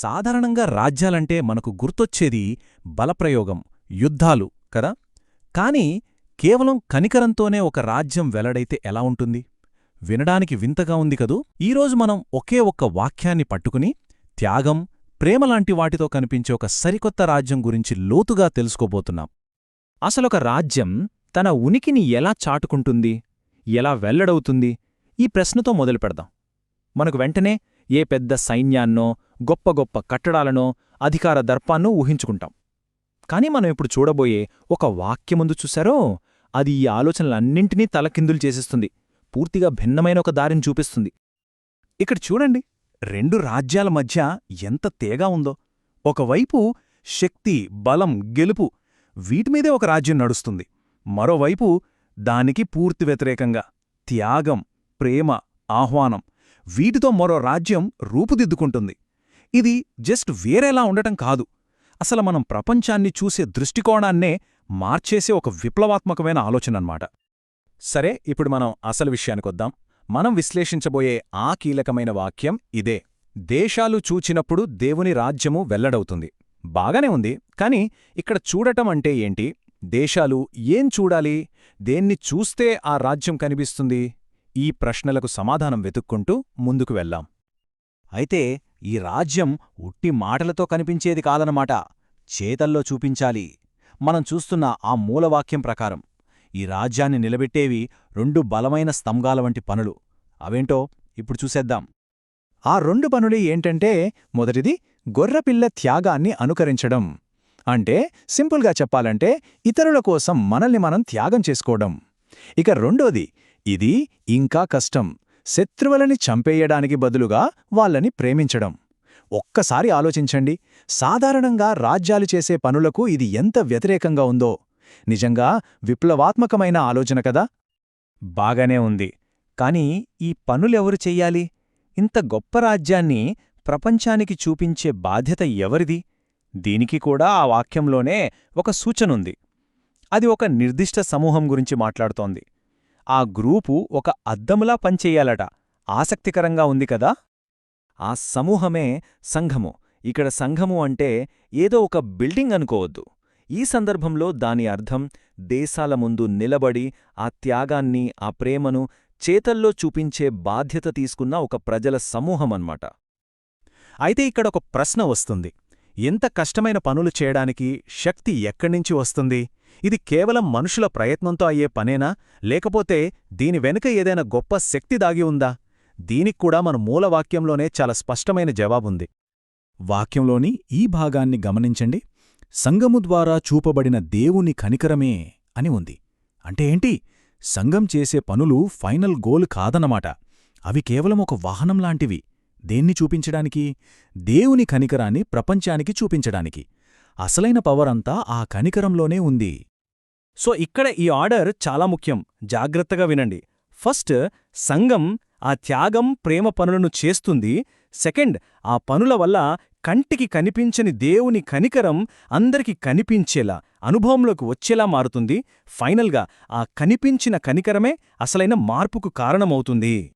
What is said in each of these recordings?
సాధారణంగా రాజ్యాలంటే మనకు గుర్తొచ్చేది బలప్రయోగం యుద్ధాలు కదా? కాని కేవలం కనికరంతోనే ఒక రాజ్యం వెల్లడైతే ఎలా ఉంటుంది? వినడానికి వింతగా ఉంది కదూ? ఈరోజు మనం ఒకే ఒక్క వాక్యాన్ని పట్టుకుని త్యాగం ప్రేమలాంటి వాటితో కనిపించే ఒక సరికొత్త రాజ్యం గురించి లోతుగా తెలుసుకోబోతున్నాం. అసలొక రాజ్యం తన ఉనికిని ఎలా చాటుకుంటుంది ఎలా వెల్లడవుతుంది? ఈ ప్రశ్నతో మొదలుపెడదాం. మనకు వెంటనే ఏ పెద్ద సైన్యాన్నో గొప్ప గొప్ప కట్టడాలనో అధికార దర్పాన్నో ఊహించుకుంటాం. కాని మనం ఇప్పుడు చూడబోయే ఒక వాక్యముందు చూశారో అది ఈ ఆలోచనలన్నింటినీ తలకిందులు చేసేస్తుంది. పూర్తిగా భిన్నమైన ఒక దారిని చూపిస్తుంది. ఇక్కడ చూడండి రెండు రాజ్యాల మధ్య ఎంత తేగా ఉందో. ఒకవైపు శక్తి బలం గెలుపు వీటిమీదే ఒక రాజ్యం నడుస్తుంది. మరోవైపు దానికి పూర్తి వ్యతిరేకంగా త్యాగం ప్రేమ ఆహ్వానం వీటితో మరో రాజ్యం రూపుదిద్దుకుంటుంది. ఇది జస్ట్ వేరేలా ఉండటం కాదు. అసలు మనం ప్రపంచాన్ని చూసే దృష్టికోణాన్నే మార్చేసే ఒక విప్లవాత్మకమైన ఆలోచన అన్నమాట సరే ఇప్పుడు మనం అసలు విషయానికొద్దాం మనం విశ్లేషించబోయే ఆ కీలకమైన వాక్యం ఇదే. దేశాలు చూచినప్పుడు దేవుని రాజ్యము వెల్లడవుతుంది. బాగానే ఉంది కాని ఇక్కడ చూడటం అంటే ఏంటి? దేశాలు ఏం చూడాలి? దేన్ని చూస్తే ఆ రాజ్యం కనిపిస్తుంది? ఈ ప్రశ్నలకు సమాధానం వెతుక్కుంటూ ముందుకు వెళ్ళాం అయితే ఈ రాజ్యం ఉట్టి మాటలతో కనిపించేది కాదనమాట చేతల్లో చూపించాలి. మనం చూస్తున్న ఆ మూలవాక్యం ప్రకారం ఈ రాజ్యాన్ని నిలబెట్టేవి రెండు బలమైన స్తంభాల వంటి పనులు. అవేంటో ఇప్పుడు చూసేద్దాం. ఆ రెండు పనులు ఏంటంటే మొదటిది గొర్రపిల్ల త్యాగాన్ని అనుకరించడం. అంటే సింపుల్గా చెప్పాలంటే ఇతరుల కోసం మనల్ని మనం త్యాగం చేసుకోవడం. ఇక రెండోది ఇది ఇంకా కష్టం. శత్రువులని చంపేయడానికి బదులుగా వాళ్ళని ప్రేమించడం. ఒక్కసారి ఆలోచించండి. సాధారణంగా రాజ్యాలు చేసే పనులకు ఇది ఎంత వ్యతిరేకంగా ఉందో. నిజంగా విప్లవాత్మకమైన ఆలోచన కదా? బాగానే ఉంది. కాని ఈ పనులెవరు చెయ్యాలి? ఇంత గొప్ప రాజ్యాన్ని ప్రపంచానికి చూపించే బాధ్యత ఎవరిది? దీనికి కూడా ఆ వాక్యంలోనే ఒక సూచనుంది. అది ఒక నిర్దిష్ట సమూహం గురించి మాట్లాడుతోంది. ఆ గ్రూపు ఒక అద్దములా పనిచెయ్యాలట ఆసక్తికరంగా ఉంది కదా? ఆ సమూహమే సంఘము. ఇక్కడ సంఘము అంటే ఏదో ఒక బిల్డింగ్ అనుకోవద్దు. ఈ సందర్భంలో దాని అర్థం దేశాల ముందు నిలబడి ఆ త్యాగాన్ని ఆ ప్రేమను చేతల్లో చూపించే బాధ్యత తీసుకున్న ఒక ప్రజల సమూహమన్మాట అయితే ఇక్కడ ఒక ప్రశ్న వస్తుంది. ఎంత కష్టమైన పనులు చేయడానికి శక్తి ఎక్కడ్నించి వస్తుంది? ఇది కేవలం మనుషుల ప్రయత్నంతో అయ్యే పనేనా? లేకపోతే దీని వెనుక ఏదైనా గొప్ప శక్తి దాగి ఉందా? దీనిక్కూడా మన మూలవాక్యంలోనే చాలా స్పష్టమైన జవాబుంది. వాక్యంలోని ఈ భాగాన్ని గమనించండి. సంగము ద్వారా చూపబడిన దేవుని కనికరమే అని ఉంది. అంటే ఏంటి? సంఘం చేసే పనులు ఫైనల్ గోల్ కాదన్నమాట. అవి కేవలం ఒక వాహనంలాంటివి దేన్ని చూపించడానికి? దేవుని కనికరాన్ని ప్రపంచానికి చూపించడానికి. అసలైన పవర్ అంతా ఆ కనికరంలోనే ఉంది. సో ఇక్కడ ఈ ఆర్డర్ చాలా ముఖ్యం. జాగ్రత్తగా వినండి. ఫస్ట్ సంఘం ఆ త్యాగం ప్రేమ పనులను చేస్తుంది. సెకండ్ ఆ పనుల వల్ల కంటికి కనిపించని దేవుని కనికరం అందరికి కనిపించేలా అనుభవంలోకి వచ్చేలా మారుతుంది. ఫైనల్గా ఆ కనిపించిన కనికరమే అసలైన మార్పుకు కారణమవుతుంది.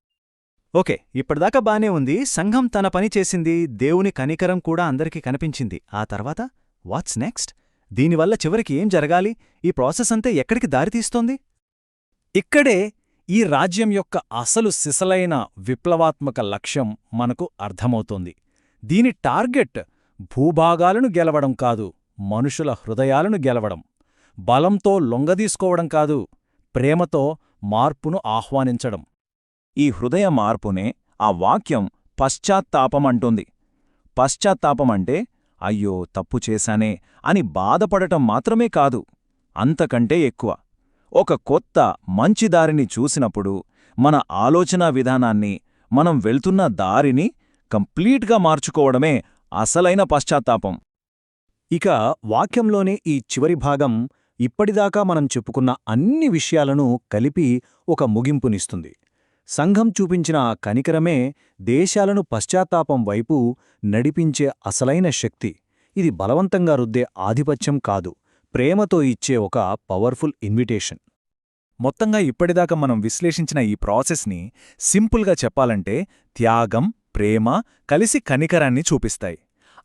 ఓకే ఇప్పటిదాకా బానే ఉంది. సంఘం తన పని చేసింది. దేవుని కనికరం కూడా అందరికీ కనిపించింది. ఆ తర్వాత వాట్స్ నెక్స్ట్? దీనివల్ల చివరికి ఏం జరగాలి? ఈ ప్రాసెస్ అంతా ఎక్కడికి దారితీస్తోంది ఇక్కడే ఈ రాజ్యం యొక్క అసలు సిసలైన విప్లవాత్మక లక్ష్యం మనకు అర్థమవుతోంది. దీని టార్గెట్ భూభాగాలను గెలవడం కాదు మనుషుల హృదయాలను గెలవడం. బలంతో లొంగదీసుకోవడం కాదు ప్రేమతో మార్పును ఆహ్వానించడం. ఈ హృదయ మార్పునే ఆ వాక్యం పశ్చాత్తాపమంటుంది. పశ్చాత్తాపమంటే అయ్యో తప్పు చేశానే అని బాధపడటం మాత్రమే కాదు అంతకంటే ఎక్కువ. ఒక కొత్త మంచి దారిని చూసినప్పుడు మన ఆలోచనా విధానాన్ని మనం వెళ్తున్న దారిని కంప్లీట్గా మార్చుకోవడమే అసలైన పశ్చాత్తాపం. ఇక వాక్యంలోనే ఈ చివరి భాగం ఇప్పటిదాకా మనం చెప్పుకున్న అన్ని విషయాలను కలిపి ఒక ముగింపునిస్తుంది. సంఘం చూపించిన ఆ కనికరమే దేశాలను పశ్చాత్తాపం వైపు నడిపించే అసలైన శక్తి. ఇది బలవంతంగా రుద్దే ఆధిపత్యం కాదు ప్రేమతో ఇచ్చే ఒక పవర్ఫుల్ ఇన్విటేషన్. మొత్తంగా ఇప్పటిదాకా మనం విశ్లేషించిన ఈ ప్రాసెస్ని సింపుల్గా చెప్పాలంటే త్యాగం ప్రేమ కలిసి కనికరాన్ని చూపిస్తాయి.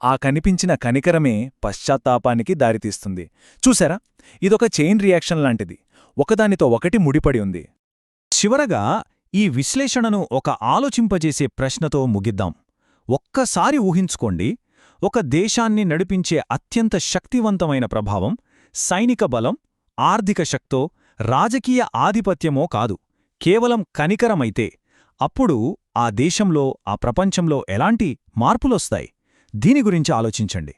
ఆ కనిపించిన కనికరమే పశ్చాత్తాపానికి దారితీస్తుంది. చూసారా? ఇదొక చైన్ రియాక్షన్ లాంటిది. ఒకదానితో ఒకటి ముడిపడి ఉంది. చివరగా ఈ విశ్లేషణను ఒక ఆలోచింపజేసే ప్రశ్నతో ముగిద్దాం. ఒక్కసారి ఊహించుకోండి ఒక దేశాన్ని నడిపించే అత్యంత శక్తివంతమైన ప్రభావం సైనిక బలం ఆర్థిక శక్తో రాజకీయ ఆధిపత్యమో కాదు కేవలం కనికరమైతే. అప్పుడు ఆ దేశంలో ఆ ప్రపంచంలో ఎలాంటి మార్పులొస్తాయి? దీని గురించి ఆలోచించండి.